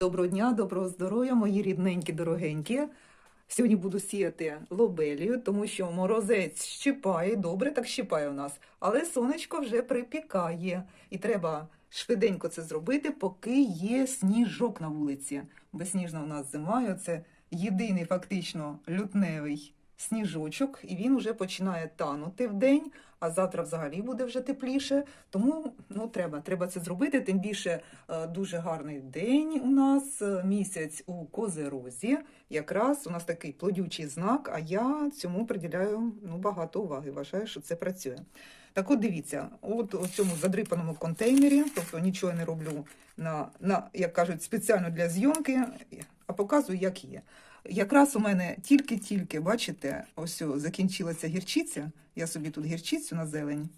Доброго дня, доброго здоров'я, мої рідненькі, дорогенькі. Сьогодні буду сіяти лобелію, тому що морозець щипає, добре так щипає у нас, але сонечко вже припікає. І треба швиденько це зробити, поки є сніжок на вулиці. Безсніжна у нас зима, і це єдиний фактично лютневий сніжочок, і він вже починає танути в день, а завтра взагалі буде вже тепліше. Тому ну, треба, треба це зробити. Тим більше е, дуже гарний день у нас, е, місяць у Козерозі. Якраз у нас такий плодючий знак, а я цьому приділяю ну, багато уваги. Вважаю, що це працює. Так от дивіться, от у цьому задрипаному контейнері, тобто нічого не роблю на, на, як кажуть, спеціально для зйомки, а показую, як є. Якраз у мене тільки-тільки, бачите, ось закінчилася гірчиця. Я собі тут гірчицю на зелень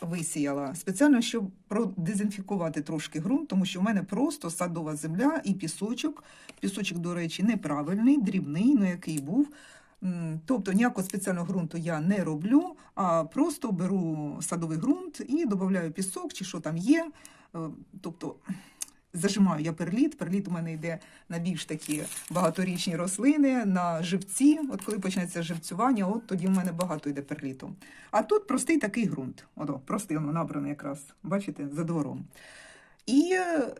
висіяла спеціально, щоб продезінфікувати трошки ґрунт, тому що в мене просто садова земля і пісочок. Пісочок, до речі, неправильний, дрібний, ну який був. Тобто ніякого спеціального ґрунту я не роблю, а просто беру садовий ґрунт і додаю пісок чи що там є. Е, Тобто зажимаю я перліт. Перліт у мене йде на більш такі багаторічні рослини, на живці. От коли почнеться живцювання, от тоді в мене багато йде перліту. А тут простий такий ґрунт. Ото, простий воно набраний якраз, бачите, за двором. І е,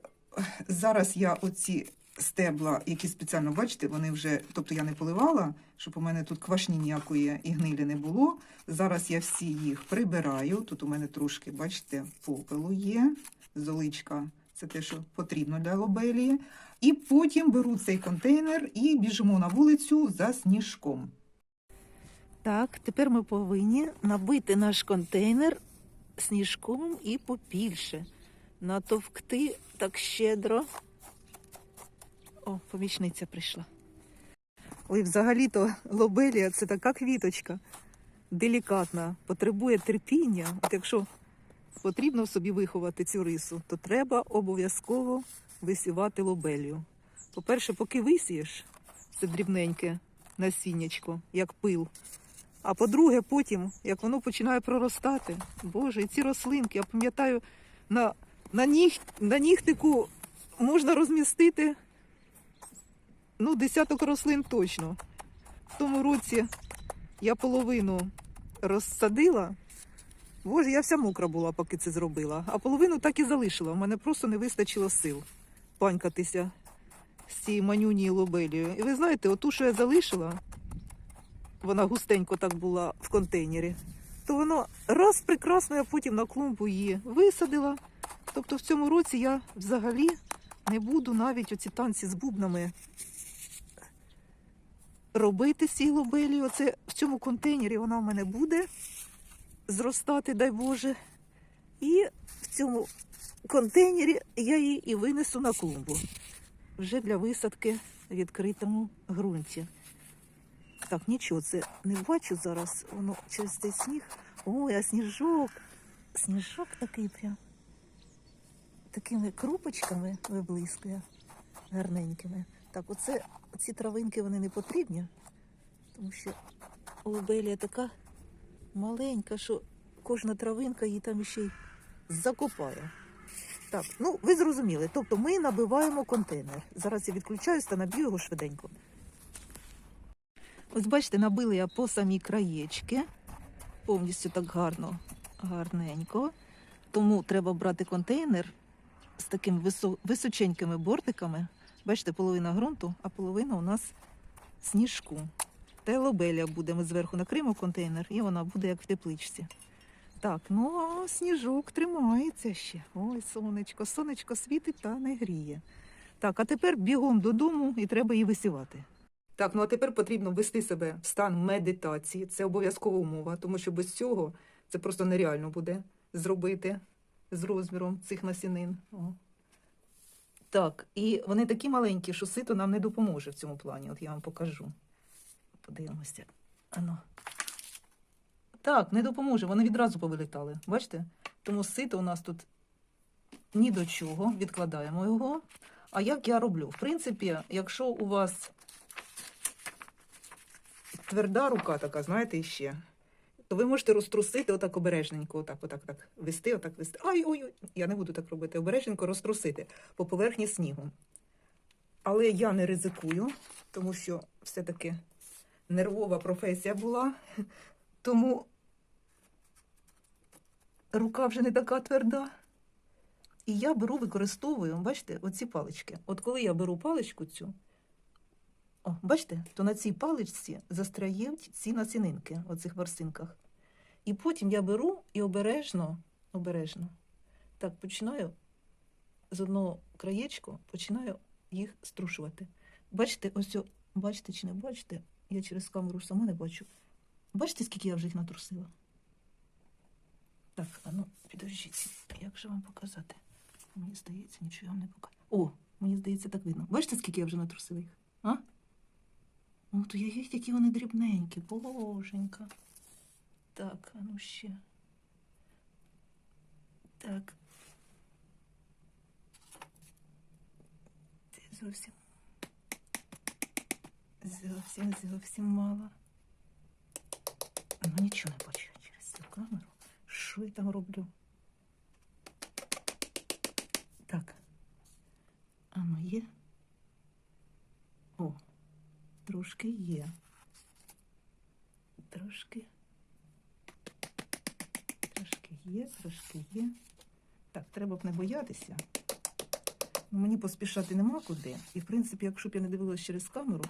зараз я оці стебла, які спеціально, бачите, вони вже, тобто я не поливала, щоб у мене тут квашні ніякої і гнилі не було. Зараз я всі їх прибираю. Тут у мене трошки, бачите, попелу є, золичка. Це те, що потрібно для лобелії. І потім беру цей контейнер і біжимо на вулицю за сніжком. Так, тепер ми повинні набити наш контейнер сніжком і побільше. Натовкти так щедро. О, помічниця прийшла. Ой, взагалі-то лобелія це така квіточка. Делікатна, потребує терпіння. От якщо потрібно собі виховати цю рису, то треба обов'язково висівати лобелію. По-перше, поки висієш це дрібненьке насіннячко, як пил. А по-друге, потім, як воно починає проростати, Боже, і ці рослинки, я пам'ятаю, на, на, ніг, на нігтику можна розмістити ну, десяток рослин точно. В тому році я половину розсадила. Боже, я вся мокра була, поки це зробила, а половину так і залишила. У мене просто не вистачило сил панькатися з цією манюнією лобелією. І ви знаєте, оту, що я залишила, вона густенько так була в контейнері, то воно раз прекрасно, я потім на клумбу її висадила. Тобто в цьому році я взагалі не буду навіть оці танці з бубнами робити лобелії. Оце в цьому контейнері вона в мене буде зростати, дай Боже. І в цьому контейнері я її і винесу на клумбу. Вже для висадки в відкритому ґрунті. Так, нічого, це не бачу зараз. Воно через цей сніг. Ой, а сніжок. Сніжок такий прям. Такими крупочками виблискує гарненькими. Так, оце ці травинки вони не потрібні, тому що лобелія така маленька, що кожна травинка її там ще й закопає. Так, ну ви зрозуміли. Тобто ми набиваємо контейнер. Зараз я відключаюсь та наб'ю його швиденько. Ось бачите, набили я по самі краєчки. Повністю так гарно, гарненько. Тому треба брати контейнер з такими висо- височенькими бортиками. Бачите, половина ґрунту, а половина у нас сніжку. Та й лобеля буде. Ми зверху накриємо контейнер, і вона буде як в тепличці. Так, ну а сніжок тримається ще. Ой, сонечко, сонечко світить та не гріє. Так, а тепер бігом додому і треба її висівати. Так, ну а тепер потрібно ввести себе в стан медитації. Це обов'язкова умова, тому що без цього це просто нереально буде зробити з розміром цих насінин. О. Так, і вони такі маленькі, що сито нам не допоможе в цьому плані. От я вам покажу. Подивимося. Ано. Так, не допоможе, вони відразу повилітали. Бачите? Тому сито у нас тут ні до чого. Відкладаємо його. А як я роблю? В принципі, якщо у вас тверда рука така, знаєте, іще, то ви можете розтрусити отак обережненько, отак, отак, так, вести, отак вести. Ай, ой, ой, я не буду так робити. Обережненько розтрусити по поверхні снігу. Але я не ризикую, тому що все-таки нервова професія була. Тому рука вже не така тверда. І я беру, використовую, бачите, оці палички. От коли я беру паличку цю, о, бачите, то на цій паличці застряють ці насінинки, оцих ворсинках. І потім я беру і обережно, обережно, так починаю з одного краєчку, починаю їх струшувати. Бачите, ось, бачите чи не бачите? Я через камеру сама не бачу. Бачите, скільки я вже їх натрусила? Так, а ну, підождіть, як же вам показати? Мені здається, нічого вам не покажу. О, мені здається, так видно. Бачите, скільки я вже натрусила їх? А? Ну, то я їх які вони дрібненькі, боженька. Так, а ну ще. Так. Це зовсім. Зовсім, зовсім мало. Ну, нічого не бачу через цю камеру. Що я там роблю? Так. А ну є. О, трошки є. Трошки. Трошки є, трошки є. Так, треба б не боятися. Ну, Мені поспішати нема куди. І, в принципі, якщо б я не дивилась через камеру,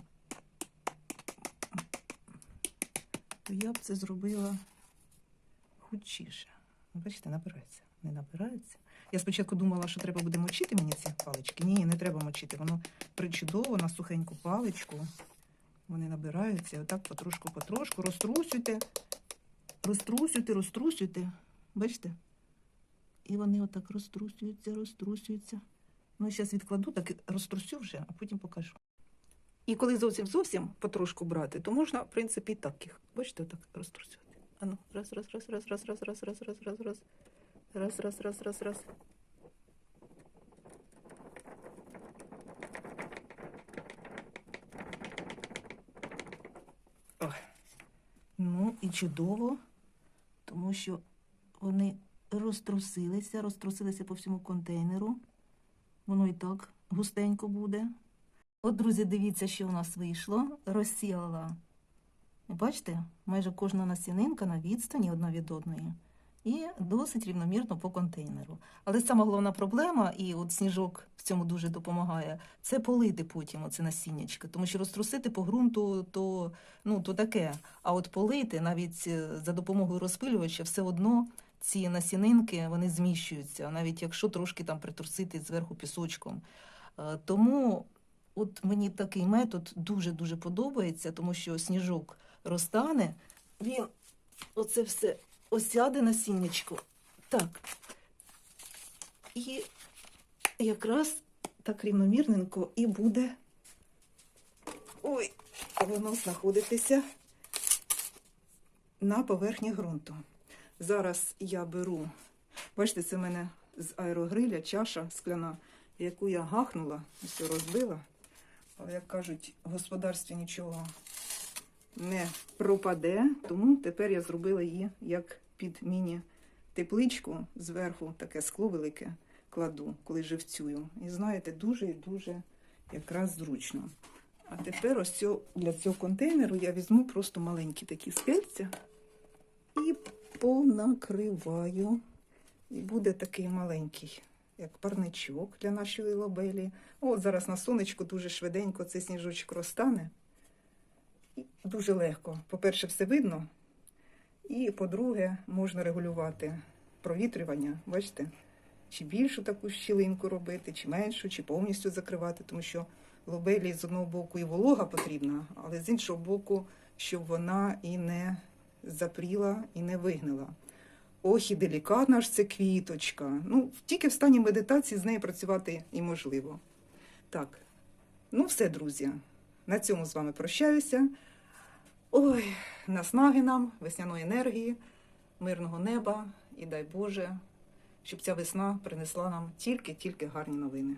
то я б це зробила худчіше. Бачите, набирається. Не набирається. Я спочатку думала, що треба буде мочити мені ці палички. Ні, не треба мочити. Воно причудово на сухеньку паличку. Вони набираються. Отак потрошку-потрошку. Розтрусюйте. Розтрусюйте, розтрусюйте. Бачите? І вони отак розтрусюються, розтрусюються. Ну, зараз відкладу, так розтрусю вже, а потім покажу. І коли зовсім зовсім потрошку брати, то можна, в принципі, і так їх. Бачите, отак розтрусювати. Ану, раз, раз, раз, раз, раз, раз, раз, раз, раз, раз, раз. Раз, раз, раз, раз, раз. Ну і чудово, тому що вони розтрусилися, розтрусилися по всьому контейнеру. Воно і так густенько буде. От, друзі, дивіться, що у нас вийшло. Розсіяла. Бачите, майже кожна насінинка на відстані одна від одної. І досить рівномірно по контейнеру. Але сама головна проблема, і от сніжок в цьому дуже допомагає, це полити потім оце насіннячко. Тому що розтрусити по ґрунту то, ну, то таке. А от полити навіть е, за допомогою розпилювача все одно ці насінинки вони зміщуються, навіть якщо трошки там притрусити зверху пісочком. Е, Тому от мені такий метод дуже-дуже подобається, тому що сніжок розтане, він оце все осяде на насіннячко. Так. І якраз так рівномірненько і буде. Ой, воно знаходитися на поверхні ґрунту. Зараз я беру, бачите, це в мене з аерогриля чаша скляна, яку я гахнула, все розбила. Але, як кажуть, в господарстві нічого не пропаде, тому тепер я зробила її як під міні-тепличку зверху, таке скло велике кладу, коли живцюю. І знаєте, дуже і дуже якраз зручно. А тепер ось цього- для цього контейнеру я візьму просто маленькі такі скельця і понакриваю. І буде такий маленький, як парничок для нашої лобелі. От зараз на сонечку дуже швиденько цей сніжочок розтане. І дуже легко. По-перше, все видно. І по-друге, можна регулювати провітрювання. Бачите? Чи більшу таку щілинку робити, чи меншу, чи повністю закривати, тому що лобелі з одного боку і волога потрібна, але з іншого боку, щоб вона і не запріла, і не вигнила. Ох, і делікатна ж це квіточка. Ну, тільки в стані медитації з нею працювати і можливо. Так, ну все, друзі. На цьому з вами прощаюся. Ой, наснаги нам, весняної енергії, мирного неба і дай Боже, щоб ця весна принесла нам тільки-тільки гарні новини.